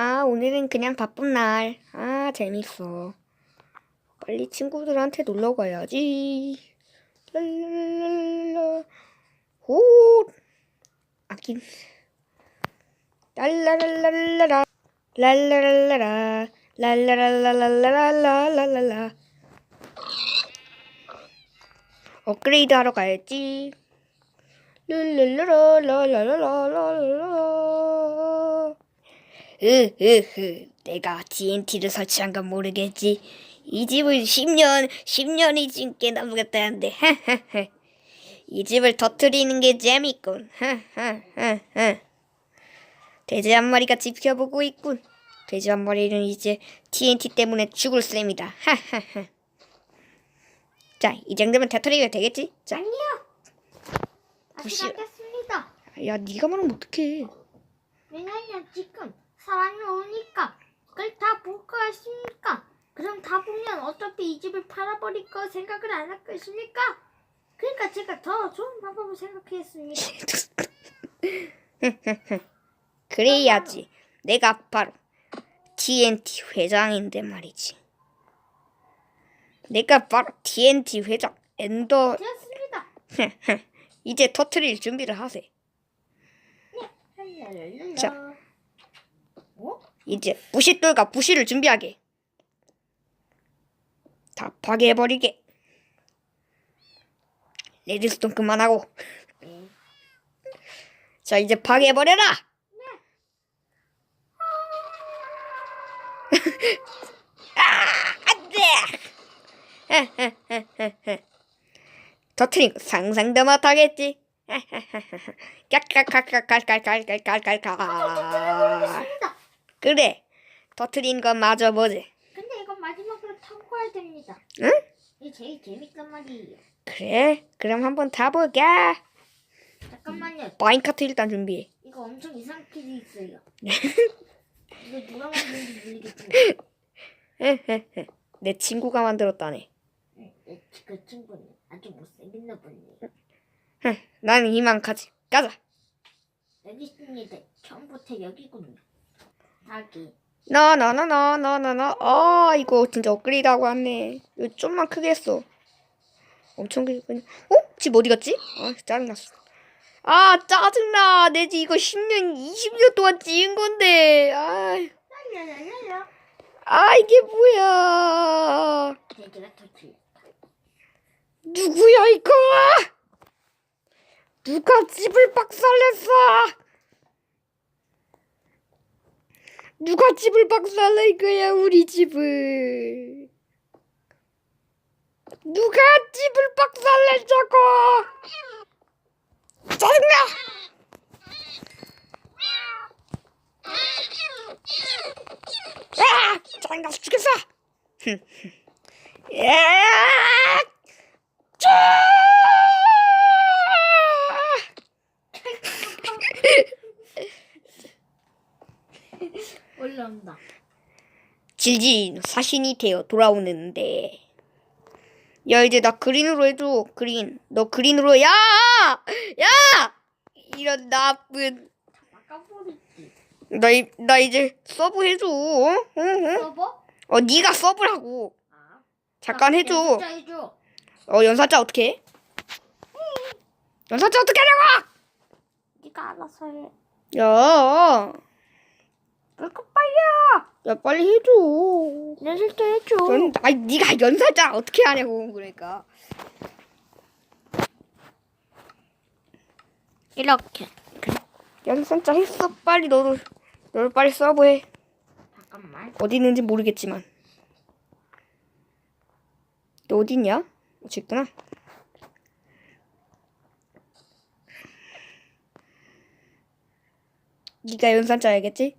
아, 오늘은 그냥 바쁜 날. 아, 재밌어. 빨리 친구들한테 놀러 가야지. 랄랄랄랄라. 호. 아긴. 랄라랄랄라라. 랄라랄라라. 랄라랄라랄라랄라랄라. 업그레이드 하러 가야지. 랄랄라라라라라라라. 으흐흐, 내가 TNT를 설치한 건 모르겠지. 이 집을 10년, 10년이 지게 넘겠다는데, 하하하. 이 집을 터트리는 게 재밌군. 하하하하. 돼지 한 마리가 지켜보고 있군. 돼지 한 마리는 이제 TNT 때문에 죽을 셈이다. 하하하. 자, 이 정도면 터트리면 되겠지? 자, 아니요. 다시 부시- 가겠습니다. 야, 네가 말하면 어떡해. 왜냐면 지금 사람이 오니까 그걸 다 볼 거 아십니까? 그럼 다 보면 어차피 이 집을 팔아버릴 거 생각을 안 할 것입니까? 그러니까 제가 더 좋은 방법을 생각했습니다. 그래야지. 내가 바로 TNT 회장인데 말이지. 내가 바로 TNT 회장 엔더. 되었습니다. 이제 터트릴 준비를 하세. 랄랄랄라. 자. 어? 이제 부싯돌과 부시를 준비하게. 다 파괴해버리게. 레드스톤 그만하고. 네. 자 이제 파괴해버려라. 아, 안 돼. 터트린 거 상상도 못하겠지. 깔깔깔깔깔깔깔깔깔깔. 됐습니다. 그래. 터트린 건 마저 보지. 근데 이건 마지막으로 참고해야 됩니다. 응? 이게 제일 재밌단 말이에요. 그래. 그럼 한번 타보자. 잠깐만요. 마인카트 일단 준비해. 이거 엄청 이상하게 돼 있어요. 이거 누가 만든지 모르겠지만 내 친구가 만들었다네. 네, 네, 그 친구는 아주 못생긴 분이에요. 나는 이만 가지. 가자. 여기 있습니다. 처음부터 여기군요. 하기. 나나나나나나나. 아 이거 진짜 업그레이드하고 왔네. 이거 좀만 크게 했어. 엄청 크게. 그냥. 어? 집 어디 갔지? 아 짜증났어. 아 짜증나. 내 집 이거 10년, 20년 동안 지은 건데. 아. 아 이게 뭐야? 누구야 이거? 누가 집을 박살냈어? 누가 집을 박살낸 거야 우리 집을? 누가 집을 박살냈자고? 짜증나! 아! 짜증나서 죽겠어! 야! 짜! 올라온다. 질질 사신이 되어 돌아오는데 야 이제 나 그린으로 해줘 그린 너 그린으로 야! 야! 이런 나쁜. 나, 이- 나 이제 서브 해줘 어? 응, 응? 서버? 어 네가 서브라고 아. 잠깐 해줘 진짜 해줘. 어 연사자 어떻게 해? 연사자 어떻게 하냐고! 네가 알아서 해. 야, 빨리 야? 야 빨리 해줘 연습 때 해줘. 연, 아니 네가 연사자 어떻게 하냐고 그러니까 이렇게. 연산자 했어 빨리 너도 너도 빨리 서브해 잠깐만. 어디 있는지 모르겠지만 너 어디 있냐? 저기 있구나 네가 연산자야겠지?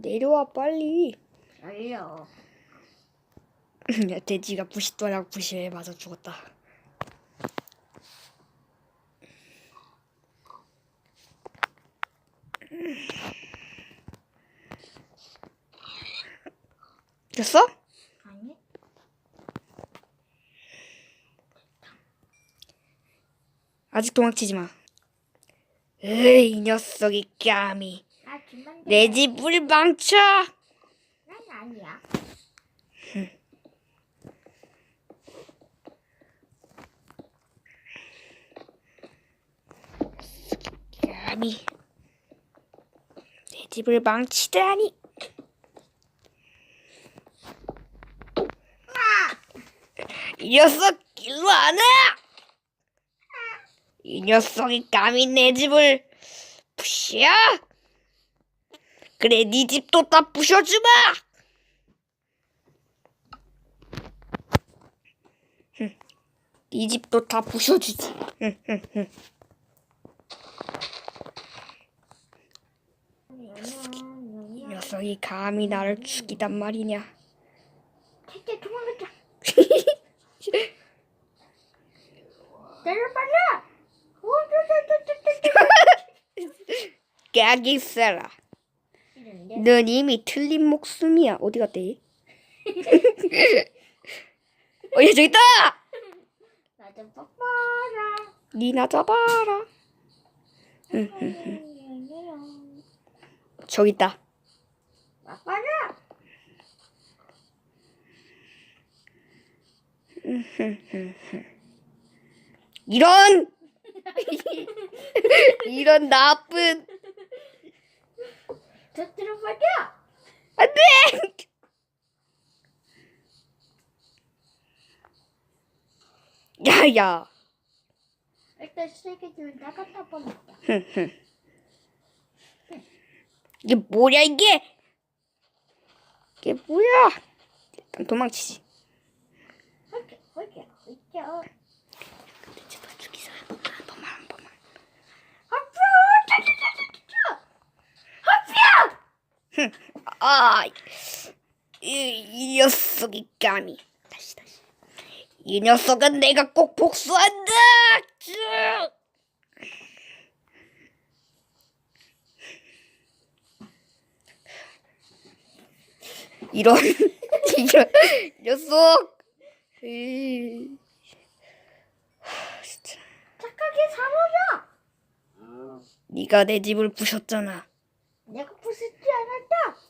내려와 빨리 알려. 야 돼지가 부싯돌하고 부시에 맞아 죽었다 됐어? 아니? 아직 도망치지 마. 으이, 이 녀석이 그만. 내 집을 망쳐. 난 아니야. 감히 내 집을 망치다니. 이 녀석 일로 안 와! 이 녀석이 감히 내 집을 부셔? 그래 네 집도 다 부셔주마! 흠, 네 집도 다 부셔주지. 이 녀석이 감히 나를 죽이단 말이냐? 내려봐라. 오, 저저저저저. 깨기 써라. 넌 이미 틀린 목숨이야. 어디 갔대? 어, 얘 저기 있다! 나좀 봐봐라. 니나 잡아라. 저기 있다. 봐봐라. 이런! 이런 나쁜! 저 들어봐라. 안 돼! 야, 야. 일단 세게 좀 나갔다 보냈다. 이게 뭐야, 이게? 이게 뭐야? 일단 도망치지. 헐게 헐게 헐게. 제발 죽이자. 한 번만, 한 번만, 한 번만. 하프! 짜자자자자! 하프! 아, 이, 이 녀석이 감히. 다시, 다시. 이 녀석은 내가 꼭 복수한다! 쭉! 이런, 이런 녀석! 에이. 하, 진짜. 착하게 살아라. 네가 내 집을 부셨잖아. 내가 부수지 않았다.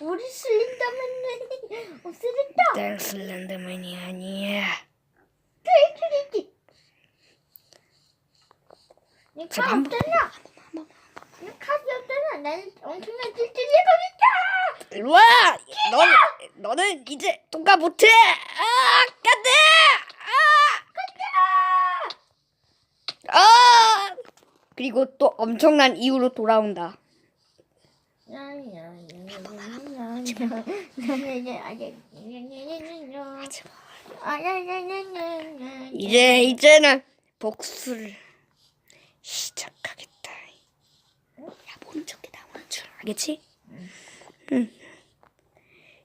우리 슬린더맨이 없애졌다. 난 슬렌더맨이 아니야. 트리트리티. 칼 번. 없잖아. 네 칼이 없잖아. 나는 엄청난 찔찔이가 있다. 일로 와! 넌, 너는 이제 통과 못해! 아! 아! 아! 그리고 또 엄청난 이유로 돌아온다. 이제, 이제는 복수를 시작하겠다. 야, 모른 척해 나오는 줄 알겠지? 응.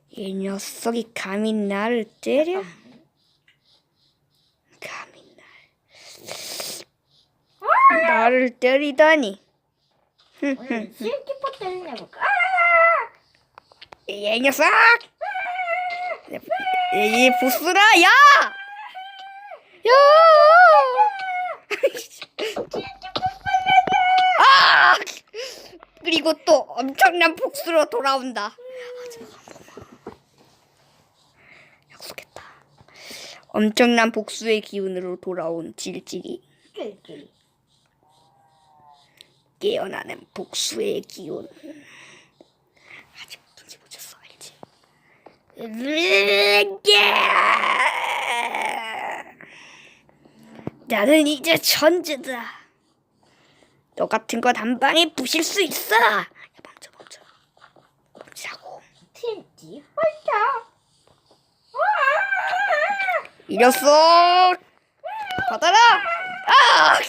이 녀석이 감히 나를 때려? 감히 날. 나를 때리다니. 실키포 때리냐고. 이 녀석! 이 보스라, 야! 야! 아! 그리고 또 엄청난 복수로 돌아온다. 약속했다. 엄청난 복수의 기운으로 돌아온 질질이. 깨어나는 복수의 기운. 아직 눈치 못 챘어, 알지? 나는 이제 천재다. 너 같은 건한 방에 부실 수 있어. 야, 멈춰, 멈춰. 멈추라고. 팀지 활짝. 이 녀석! 받아라! 아!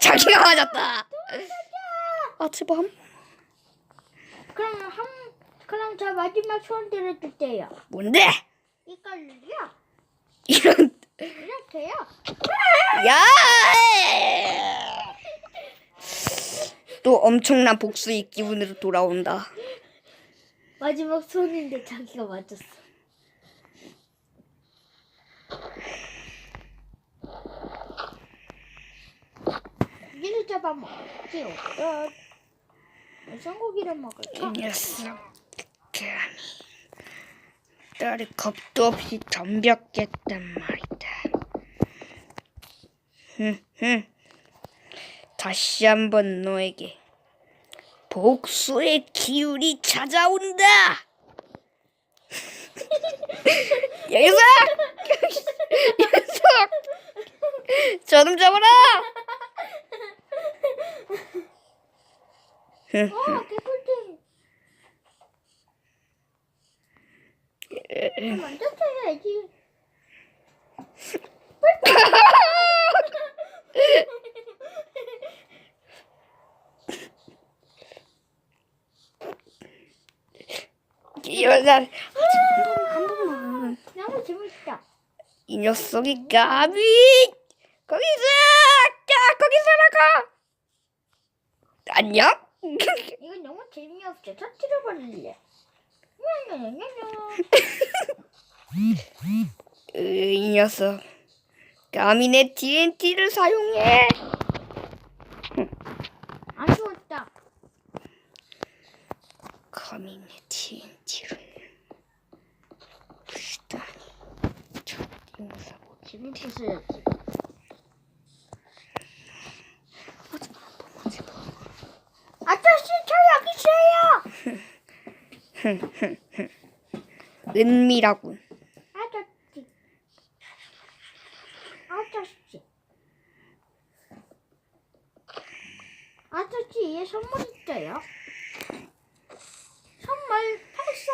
자기가 맞았다. 아, 제발. 그럼 한 그럼 저 마지막 소원 들어줄게요. 뭔데? 이걸로요. 이런 이렇게요. 야! 또 엄청난 복수의 기운으로 돌아온다. 마지막 손인데 자기가 맞았어. 잡아먹을게요. 어, 무슨 고기를 먹을까? 이 녀석 감히 딸이 겁도 없이 덤볐겠단 말이다. 다시 한번 너에게 복수의 기운이 찾아온다. 녀석! 녀석! 저놈 잡아라! 어, 개꿀잼. 먼저. 이 녀석이 감히 거기서 야 거기서 나가 안녕 이건 너무 재미없어. 터뜨려버릴래. 냐냐냐냐냐. 으, 이 녀석 감히 내 TNT를 사용해 안 좋았다. 감히 내 TNT를 부시다니 저이 녀석 재밌었어야지. 아저씨, 저 여기 있어요. 은미라군 아저씨. 아저씨. 아저씨, 얘 선물 있어요. 선물 발사.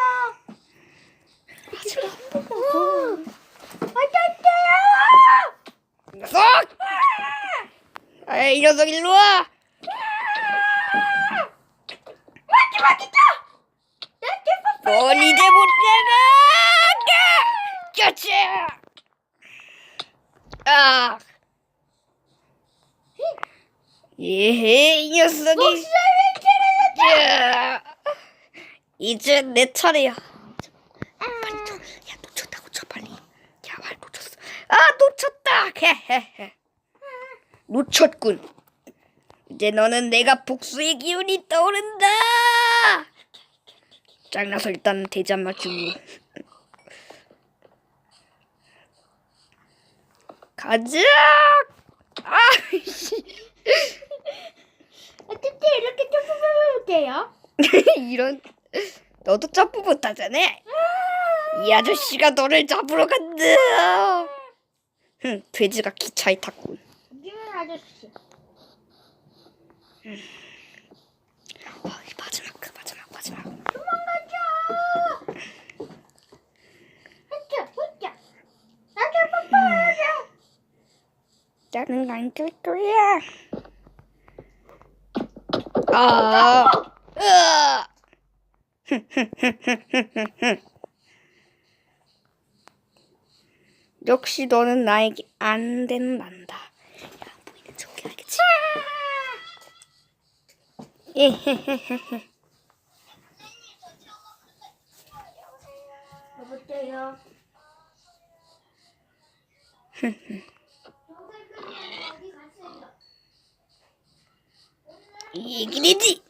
오, 아저씨요! 녀석 아이 녀석 일로 와 마지막이다! 내 제법 넌 이제 못 나가! 까치! 아! 예헤, 이 녀석이. 야! 이제 내 차례야. 빨리 쳐. 야, 놓쳤다고 쳐, 빨리. 야, 말 놓쳤어. 아, 놓쳤다! 헤헤헤. 놓쳤군. 이제 너는 내가 복수의 기운이 떠오른다! 짱나서 일단 대잔 맞추고. 가자! 아이씨. 어떻게 이렇게 점프하면 돼요? 이런 너도 점프 못하잖아. 이 아저씨가 너를 잡으러 간다. 흥, 돼지가 기차에 탔군. 유명 아저씨. 아, 이 마지막 그 마지막 마지막. 도망가자! 헛자, 헛자. 나도 뽀뽀하자! 나는 안될 거야. 아, 으아. 역시 너는 나에게 안 된단다. 야, 보이는 척해 알겠지? 여보세요. 이 얘기되지.